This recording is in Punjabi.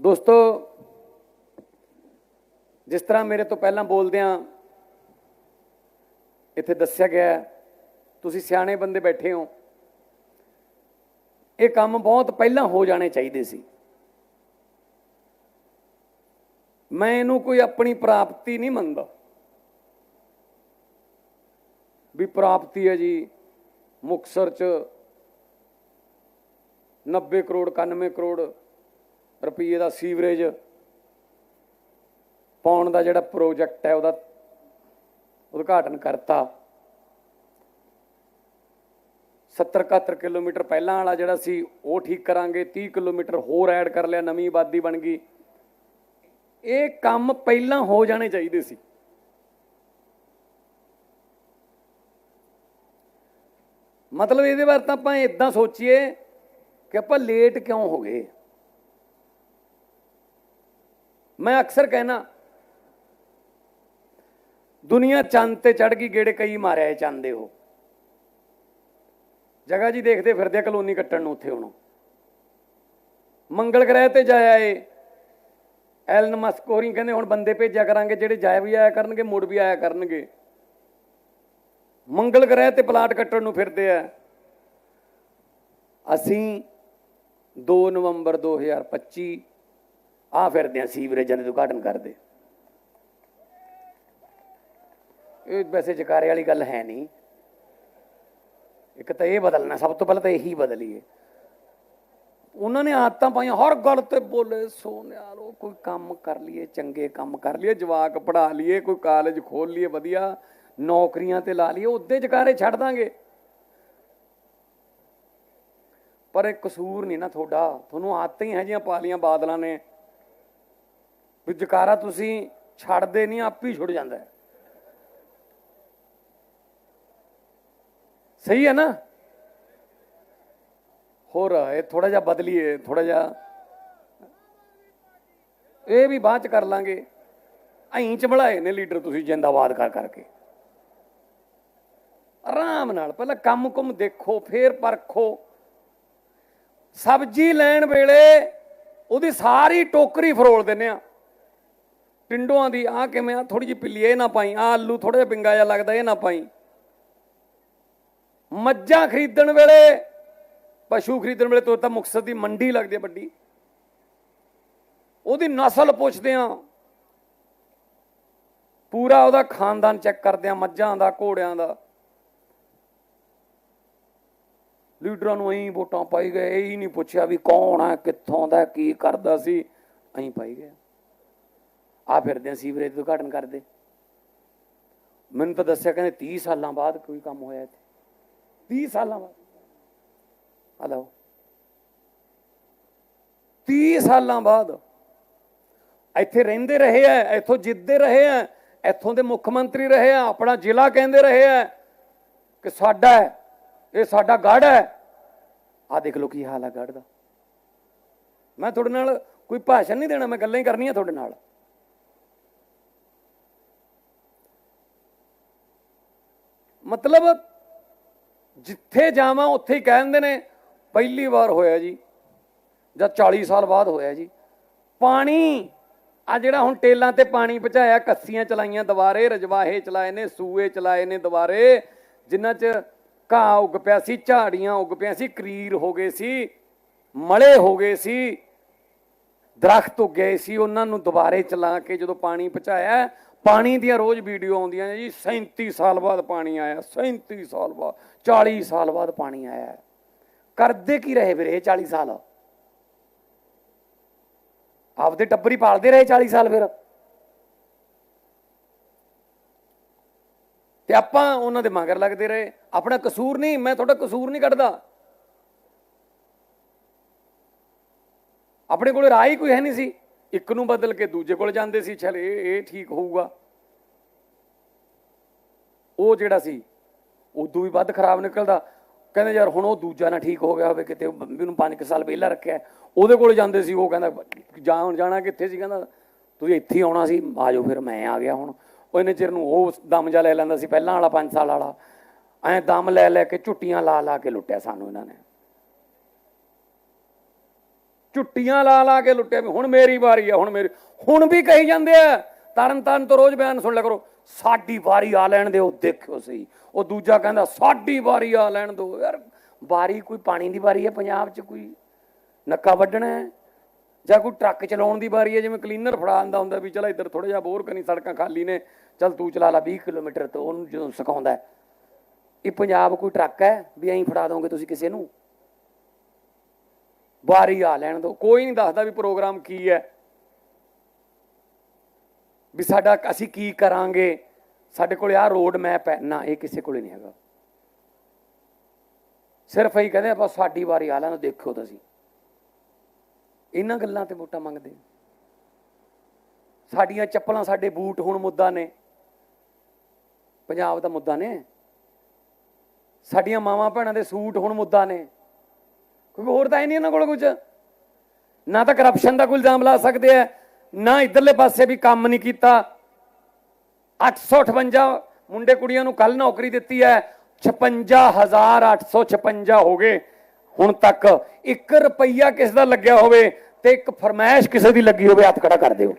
ਦੋਸਤੋ, ਜਿਸ ਤਰ੍ਹਾਂ ਮੇਰੇ ਤੋਂ ਪਹਿਲਾਂ ਬੋਲਦਿਆਂ ਇੱਥੇ ਦੱਸਿਆ ਗਿਆ ਤੁਸੀਂ ਸਿਆਣੇ ਬੰਦੇ ਬੈਠੇ ਹੋ। ਇਹ ਕੰਮ ਬਹੁਤ ਪਹਿਲਾਂ ਹੋ ਜਾਣੇ ਚਾਹੀਦੇ ਸੀ। ਮੈਂ ਇਹਨੂੰ ਕੋਈ ਆਪਣੀ ਪ੍ਰਾਪਤੀ ਨਹੀਂ ਮੰਨਦਾ। ਵੀ ਪ੍ਰਾਪਤੀ ਹੈ ਜੀ ਮੁਕਸਰ ਚ 90 ਕਰੋੜ 91 ਕਰੋੜ ਰੁਪਏ ਦਾ ਸੀਵਰੇਜ ਪਾਉਣ ਦਾ ਜਿਹੜਾ ਪ੍ਰੋਜੈਕਟ ਹੈ, ਉਹਦਾ ਉਦਘਾਟਨ ਕਰਤਾ। 70 71 ਕਿਲੋਮੀਟਰ ਪਹਿਲਾਂ ਵਾਲਾ ਜਿਹੜਾ ਸੀ, ਉਹ ਠੀਕ ਕਰਾਂਗੇ 30 ਕਿਲੋਮੀਟਰ ਹੋਰ ਐਡ ਕਰ ਲਿਆ, ਨਵੀਂ ਆਬਾਦੀ ਬਣ ਗਈ। ਇਹ ਕੰਮ ਪਹਿਲਾਂ ਹੋ ਜਾਣੇ ਚਾਹੀਦੇ ਸੀ। ਮਤਲਬ ਇਹਦੇ ਬਾਰੇ ਤਾਂ ਆਪਾਂ ਇਦਾਂ ਸੋਚੀਏ ਕਿ ਆਪਾਂ ਲੇਟ ਕਿਉਂ ਹੋ ਗਏ? ਮੈਂ ਅਕਸਰ ਕਹਿਣਾ ਦੁਨੀਆ ਚੰਦ ਤੇ ਚੜ ਗਈ ਗੇੜੇ ਕਈ ਮਾਰਿਆ ਚਾਹੁੰਦੇ ਉਹ ਜਗ੍ਹਾ ਜੀ ਦੇਖਦੇ ਫਿਰਦੇ ਕਲੋਨੀ ਕੱਟਣ ਨੂੰ ਉੱਥੇ ਹੁਣ। ਮੰਗਲ ਗ੍ਰਹਿ ਤੇ ਜਾਇਆ ਏ। ਐਲਨ ਮਸਕ ਹੋਰੀ ਕਹਿੰਦੇ, ਹੁਣ ਬੰਦੇ ਭੇਜਿਆ ਕਰਾਂਗੇ, ਜਿਹੜੇ ਜਾਇਆ ਵੀ ਆਇਆ ਕਰਨਗੇ, ਮੁੜ ਵੀ ਆਇਆ ਕਰਨਗੇ। ਮੰਗਲ ਗ੍ਰਹਿ ਤੇ ਪਲਾਟ ਕੱਟਣ ਨੂੰ ਫਿਰਦੇ ਆ। ਅਸੀਂ 2 ਨਵੰਬਰ 2025 ਆ ਫਿਰਦੇ ਆ ਸੀਵਰੇਜਾਂ ਦੇ ਉਦਘਾਟਨ ਕਰਦੇ। ਇਹ ਵੈਸੇ ਜਕਾਰੇ ਵਾਲੀ ਗੱਲ ਹੈ ਨਹੀਂ। ਇੱਕ ਤਾਂ ਇਹ ਬਦਲਣਾ, ਸਭ ਤੋਂ ਪਹਿਲਾਂ ਤਾਂ ਇਹੀ ਬਦਲੀਏ। ਉਹਨਾਂ ਨੇ ਆਦਤਾਂ ਪਾਈਆਂ, ਹਰ ਗੱਲ ਤੇ ਬੋਲੇ ਸੋਨਿਆਰੋ ਕੋਈ ਕੰਮ ਕਰ ਲਈਏ, ਚੰਗੇ ਕੰਮ ਕਰ ਲਈਏ, ਜਵਾਕ ਪੜਾ ਲਈਏ, ਕੋਈ ਕਾਲਜ ਖੋਲ ਲਈਏ, ਵਧੀਆ, ਨੌਕਰੀਆਂ ਤੇ ਲਾ ਲਈਏ, ਉਹਦੇ ਜਕਾਰੇ ਛੱਡ ਦਾਂਗੇ। ਪਰ ਇਹ ਕਸੂਰ ਨਹੀਂ ਨਾ ਤੁਹਾਡਾ। ਤੁਹਾਨੂੰ ਆਦਤਾਂ ਹੀ ਹੈ ਜੀਆਂ ਪਾਲੀਆਂ ਬਾਦਲਾਂ ਨੇ। ਵੀ ਜਕਾਰਾ ਤੁਸੀਂ ਛੱਡਦੇ ਨਹੀਂ, ਆਪ ਹੀ ਛੁੱਟ ਜਾਂਦਾ ਹੈ। ਸਹੀ ਹੈ ਨਾ? ਹੋਰ, ਇਹ ਥੋੜਾ ਜਿਹਾ ਬਦਲੀਏ ਥੋੜਾ ਜਿਹਾ ਇਹ ਵੀ ਬਾਅਦ ਚ ਕਰ ਲਾਂਗੇ। ਐਂ ਚ ਬਣਾਏ ਨੇ ਲੀਡਰ ਤੁਸੀਂ ਜਿੰਦਾਬਾਦ ਕਰ, ਕਰਕੇ। ਆਰਾਮ ਨਾਲ, ਪਹਿਲਾਂ ਕੰਮ ਕੁਮ ਦੇਖੋ, ਫੇਰ ਪਰਖੋ। ਸਬਜ਼ੀ ਲੈਣ ਵੇਲੇ ਉਹਦੀ ਸਾਰੀ ਟੋਕਰੀ ਫਰੋਲ ਦਿੰਨੇ ਆ ਟਿੰਡੋਆਂ ਦੀ ਆ ਕਿਵੇਂ ਆ? ਥੋੜੀ ਜਿਹੀ ਪਿੱਲੀ ਇਹ ਨਾ ਪਾਈ। ਆ ਆਲੂ ਥੋੜਾ ਜਿਹਾ ਪਿੰਗਾ ਜਿਹਾ ਲੱਗਦਾ, ਇਹ ਨਾ ਪਾਈ। ਮੱਝਾਂ ਖਰੀਦਣ ਵੇਲੇ, ਪਸ਼ੂ ਖਰੀਦਣ ਵੇਲੇ ਤੋਂ ਤਾਂ ਮੁਕਸਰ ਦੀ ਮੰਡੀ ਲੱਗਦੀ ਹੈ ਵੱਡੀ। ਉਹਦੀ ਨਸਲ ਪੁੱਛਦੇ ਆ। ਪੂਰਾ ਉਹਦਾ ਖਾਨਦਾਨ ਚੈੱਕ ਕਰਦੇ ਆ, ਮੱਝਾਂ ਦਾ, ਘੋੜਿਆਂ ਦਾ। ਲੀਡਰਾਂ ਨੂੰ ਐਂ ਵੋਟਾਂ ਪਾਈ ਗਏ, ਇਹ ਹੀ ਨਹੀਂ ਪੁੱਛਿਆ ਵੀ ਕੌਣ ਹੈ ਕਿੱਥੋਂ ਦਾ, ਕੀ ਕਰਦਾ ਸੀ। ਐਂ ਪਾਈ ਗਏ। ਆ ਫਿਰਦੇ ਆ, ਸੀਵਰੇਜ ਦਾ ਉਦਘਾਟਨ ਕਰਦੇ। ਮੈਨੂੰ ਤਾਂ ਦੱਸਿਆ ਕਹਿੰਦੇ 30 ਸਾਲਾਂ ਬਾਅਦ ਕੋਈ ਕੰਮ ਹੋਇਆ ਇੱਥੇ। 30 ਸਾਲਾਂ ਬਾਅਦ। ਹਲੋ 30 ਸਾਲਾਂ ਬਾਅਦ ਇੱਥੇ ਰਹਿੰਦੇ ਰਹੇ ਆ, ਇੱਥੋਂ ਜਿੱਤਦੇ ਰਹੇ ਆ, ਇੱਥੋਂ ਦੇ ਮੁੱਖ ਮੰਤਰੀ ਰਹੇ ਆ, ਆਪਣਾ ਜ਼ਿਲ੍ਹਾ ਕਹਿੰਦੇ ਰਹੇ ਆ ਕਿ ਸਾਡਾ ਹੈ, ਇਹ ਸਾਡਾ ਗੜ ਹੈ। ਆ ਦੇਖ ਲਓ ਕੀ ਹਾਲ ਹੈ ਗੜ ਦਾ। ਮੈਂ ਤੁਹਾਡੇ ਨਾਲ ਕੋਈ ਭਾਸ਼ਣ ਨਹੀਂ ਦੇਣਾ, ਮੈਂ ਗੱਲਾਂ ਹੀ ਕਰਨੀਆਂ ਤੁਹਾਡੇ ਨਾਲ। ਮਤਲਬ ਜਿੱਥੇ ਜਾਵਾਂ ਉੱਥੇ ਹੀ ਕਹਿੰਦੇ ਨੇ, ਪਹਿਲੀ ਵਾਰ ਹੋਇਆ ਜੀ, ਜਾਂ 40 ਸਾਲ ਬਾਅਦ ਹੋਇਆ ਜੀ। ਪਾਣੀ, ਆ ਜਿਹੜਾ ਹੁਣ ਟੇਲਾਂ ਤੇ ਪਾਣੀ ਪਹੁੰਚਾਇਆ, ਕੱਸੀਆਂ ਚਲਾਈਆਂ ਦੁਬਾਰੇ, ਰਜਵਾਹੇ ਚਲਾਏ ਨੇ, ਸੂਏ ਚਲਾਏ ਨੇ ਦੁਬਾਰੇ ਜਿਨ੍ਹਾਂ 'ਚ ਘਾਹ ਉੱਗ ਪਿਆ ਸੀ, ਝਾੜੀਆਂ ਉੱਗ ਪਿਆ ਸੀ, ਕਰੀਰ ਹੋ ਗਏ ਸੀ, ਮਲੇ ਹੋ ਗਏ ਸੀ, ਦਰਖਤ ਉੱਗ ਗਏ ਸੀ, ਉਹਨਾਂ ਨੂੰ ਦੁਬਾਰੇ ਚਲਾ ਕੇ ਜਦੋਂ ਪਾਣੀ ਪਹੁੰਚਾਇਆ ਪਾਣੀ ਦੀਆਂ ਰੋਜ਼ ਵੀਡੀਓ ਆਉਂਦੀਆਂ ਨੇ ਜੀ 37 ਸਾਲ ਬਾਅਦ ਪਾਣੀ ਆਇਆ 37 ਸਾਲ ਬਾਅਦ 40 ਸਾਲ ਬਾਅਦ ਪਾਣੀ ਆਇਆ। ਕਰਦੇ ਕੀ ਰਹੇ ਵੀਰੇ ਇਹ 40 ਸਾਲ? ਆਪਦੇ ਟੱਬਰੀ ਪਾਲਦੇ ਰਹੇ 40 ਸਾਲ ਫਿਰ। ਤੇ ਆਪਾਂ ਉਹਨਾਂ ਦੇ ਮਗਰ ਲੱਗਦੇ ਰਹੇ। ਆਪਣਾ ਕਸੂਰ ਨਹੀਂ, ਮੈਂ ਤੁਹਾਡਾ ਕਸੂਰ ਨਹੀਂ ਕੱਢਦਾ। ਆਪਣੇ ਕੋਲ ਰਾਹ ਹੀ ਕੋਈ ਹੈ ਨਹੀਂ ਸੀ। ਇੱਕ ਨੂੰ ਬਦਲ ਕੇ ਦੂਜੇ ਕੋਲ ਜਾਂਦੇ ਸੀ, ਚਲ ਇਹ ਇਹ ਠੀਕ ਹੋਊਗਾ। ਉਹ ਜਿਹੜਾ ਸੀ ਉਦੋਂ ਵੀ ਵੱਧ ਖਰਾਬ ਨਿਕਲਦਾ। ਕਹਿੰਦੇ ਯਾਰ ਹੁਣ ਉਹ ਦੂਜਾ ਨਾ ਠੀਕ ਹੋ ਗਿਆ ਹੋਵੇ, ਕਿਤੇ ਮੈਨੂੰ 5 ਸਾਲ ਪਹਿਲਾਂ ਰੱਖਿਆ ਉਹਦੇ ਕੋਲ ਜਾਂਦੇ ਸੀ, ਉਹ ਕਹਿੰਦਾ ਜਾਣ ਜਾਣਾ ਕਿੱਥੇ ਸੀ? ਕਹਿੰਦਾ, ਤੁਸੀਂ ਇੱਥੇ ਆਉਣਾ ਸੀ ਆਜੋ ਫਿਰ, ਮੈਂ ਆ ਗਿਆ ਹੁਣ। ਉਹ ਇੰਨੇ ਚਿਰ ਨੂੰ ਉਹ ਦਮ ਜਾ ਲੈ ਲੈਂਦਾ ਸੀ, ਪਹਿਲਾਂ ਵਾਲਾ 5 ਸਾਲ ਵਾਲਾ। ਐਂ ਦਮ ਲੈ ਲੈ ਕੇ ਝੁੱਟੀਆਂ ਲਾ ਲਾ ਕੇ ਲੁੱਟਿਆ ਸਾਨੂੰ ਇਹਨਾਂ ਨੇ। ਝੁੱਟੀਆਂ ਲਾ ਲਾ ਕੇ ਲੁੱਟਿਆ ਵੀ ਹੁਣ ਮੇਰੀ ਵਾਰੀ ਆ, ਹੁਣ ਮੇਰੀ ਹੁਣ ਵੀ ਕਹੀ ਜਾਂਦੇ ਆ, ਤਰਨ ਤਾਰਨ ਤੋਂ ਰੋਜ਼ ਬਿਆਨ ਸੁਣ ਲਿਆ ਕਰੋ, ਸਾਡੀ ਵਾਰੀ ਆ ਲੈਣ ਦਿਓ, ਦੇਖਿਓ ਸਹੀ। ਉਹ ਦੂਜਾ ਕਹਿੰਦਾ, ਸਾਡੀ ਵਾਰੀ ਆ ਲੈਣ ਦਿਓ। ਯਾਰ, ਵਾਰੀ ਕੋਈ ਪਾਣੀ ਦੀ ਵਾਰੀ ਹੈ ਪੰਜਾਬ 'ਚ ਕੋਈ ਨੱਕਾ ਵੱਢਣਾ ਜਾਂ ਕੋਈ ਟਰੱਕ ਚਲਾਉਣ ਦੀ ਵਾਰੀ ਹੈ ਜਿਵੇਂ ਕਲੀਨਰ ਫੜਾ ਆਂਦਾ ਹੁੰਦਾ ਵੀ, ਚਲ ਇੱਧਰ ਥੋੜਾ ਜਿਹਾ ਬੋਰ ਕਰਨੀ ਸੜਕਾਂ ਖਾਲੀ ਨੇ, ਚਲ ਤੂੰ ਚਲਾ ਲਾ 20 ਕਿਲੋਮੀਟਰ ਤੋਂ, ਉਹਨੂੰ ਜਦੋਂ ਸਿਖਾਉਂਦਾ ਇਹ ਪੰਜਾਬ ਕੋਈ ਟਰੱਕ ਹੈ, ਵੀ ਐਂ ਫੜਾ ਦੋਗੇ ਤੁਸੀਂ ਕਿਸੇ ਨੂੰ? ਵਾਰੀ ਆ ਲੈਣ ਦੋ। ਕੋਈ ਨਹੀਂ ਦੱਸਦਾ ਵੀ ਪ੍ਰੋਗਰਾਮ ਕੀ ਹੈ। ਵੀ ਸਾਡਾ ਅਸੀਂ ਕੀ ਕਰਾਂਗੇ। ਸਾਡੇ ਕੋਲ ਆਹ ਰੋਡ ਮੈਪ ਹੈ। ਨਾ ਇਹ ਕਿਸੇ ਕੋਲੇ ਨਹੀਂ ਹੈਗਾ। ਸਿਰਫ ਇਹੀ ਕਹਿੰਦੇ ਆਪਾਂ ਸਾਡੀ ਵਾਰੀ ਆ ਲੈਣ ਦਿਓ, ਦੇਖੋ ਤੁਸੀਂ। ਇਹਨਾਂ ਗੱਲਾਂ ਤੇ ਵੋਟਾਂ ਮੰਗਦੇ ਸਾਡੀਆਂ ਚੱਪਲਾਂ ਸਾਡੇ ਬੂਟ ਹੁਣ ਮੁੱਦਾ ਨੇ। ਪੰਜਾਬ ਦਾ ਮੁੱਦਾ ਨੇ। ਸਾਡੀਆਂ ਮਾਵਾਂ ਭੈਣਾਂ ਦੇ ਸੂਟ ਹੁਣ ਮੁੱਦਾ ਨੇ। ਕਿਉਂਕਿ ਹੋਰ ਤਾਂ ਹੈ ਨਹੀਂ ਇਹਨਾਂ ਕੋਲ ਕੁਝ ਨਾ ਤਾਂ ਕਰਪਸ਼ਨ ਦਾ ਕੋਈ ਇਲਜ਼ਾਮ ਲਾ ਸਕਦੇ ਆ, ਨਾ ਇਧਰਲੇ ਪਾਸੇ ਵੀ ਕੰਮ ਨਹੀਂ ਕੀਤਾ। 858 ਮੁੰਡੇ ਕੁੜੀਆਂ ਨੂੰ ਕੱਲ ਨੌਕਰੀ ਦਿੱਤੀ ਹੈ 56856 ਹੋ ਗਏ। ਹੁਣ ਤੱਕ 1 ਰੁਪਈਆ ਕਿਸ ਦਾ ਲੱਗਿਆ ਹੋਵੇ ਤੇ ਇੱਕ ਫਰਮਾਇਸ਼ ਕਿਸੇ ਦੀ ਲੱਗੀ ਹੋਵੇ, ਹੱਥ ਖੜਾ ਕਰ ਦਿਓ।